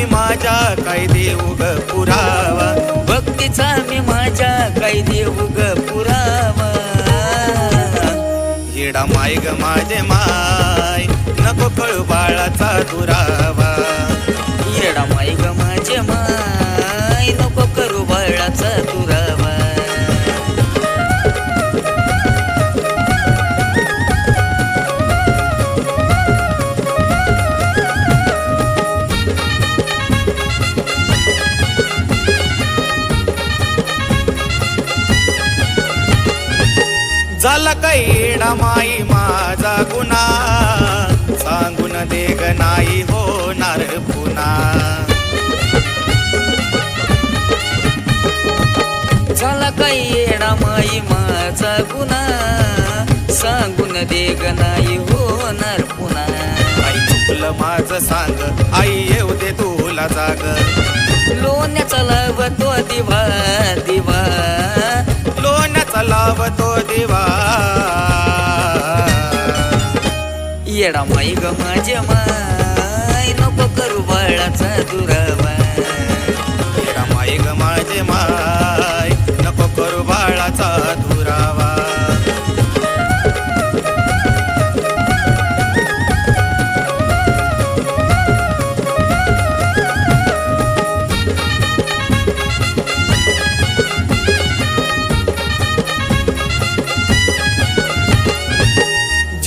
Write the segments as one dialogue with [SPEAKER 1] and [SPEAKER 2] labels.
[SPEAKER 1] मी माझ्या काय देऊ ग पुरावा.
[SPEAKER 2] भक्तीचा मी माझ्या काही देऊ ग पुरावा.
[SPEAKER 1] येडा माय ग माझे माय नको कळू बाळाचा दुरावा.
[SPEAKER 2] येडा माय ग माझे माय नको करू बाळाचा
[SPEAKER 1] झाला कैडा माई? माझा गुन्हा. सांगून देग नाही होणार पुन्हा.
[SPEAKER 2] झाला काही येडा माई? माझा गुन्हा. सांगून देग नाही होणार पुन्हा.
[SPEAKER 1] आई चुकलं माझं सांग. आई येऊ दे तुला जाग.
[SPEAKER 2] लोण्याचा लावतो दिवा दिवा. येडा माई ग माझे माय नको करू बाळाचा
[SPEAKER 1] दुरा.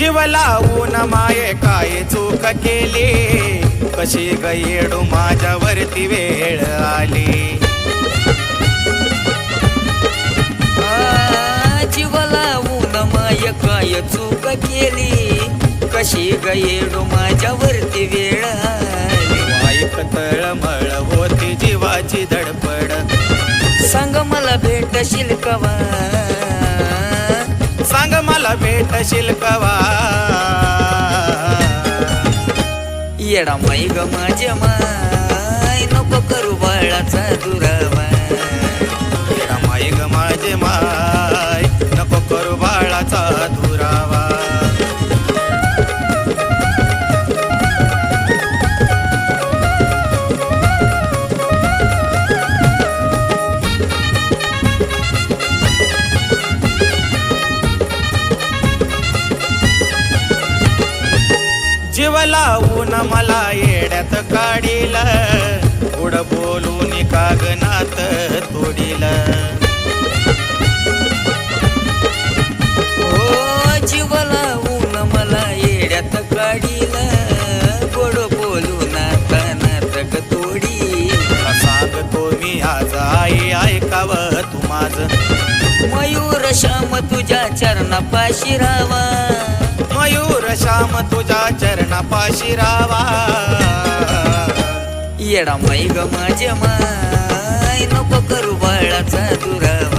[SPEAKER 1] जीव लावून माये काय चूक केली? कशी गयेडू माझ्यावरती वेळ आली?
[SPEAKER 2] जीव लावून माय काय चूक केली? कशी गयेडो माझ्यावरती वेळ.
[SPEAKER 1] वाईक तळमळ होती जीवाची धडपड.
[SPEAKER 2] सांग मला भेटशील कवा?
[SPEAKER 1] सांग मला भेटशील कवा?
[SPEAKER 2] येडा माई ग माझे माय नको करू बाळाचा दुरावा.
[SPEAKER 1] येडा माई ग माझे माय लावून मला येड्यात काढील. पुढ बोलून कागनात तोडील.
[SPEAKER 2] ओ जीव लावून मला येड्यात काढील. गोड बोलून कानात ग तोडी
[SPEAKER 1] सांगतो मी आज आई ऐकावं तू माझ.
[SPEAKER 2] मयूर श्याम तुझ्या चरणापाशी रावा
[SPEAKER 1] मयूर श्याम चरणा पाशी रावा.
[SPEAKER 2] येडा मै ग माझे माय नको करू बाळाचा दुरावा.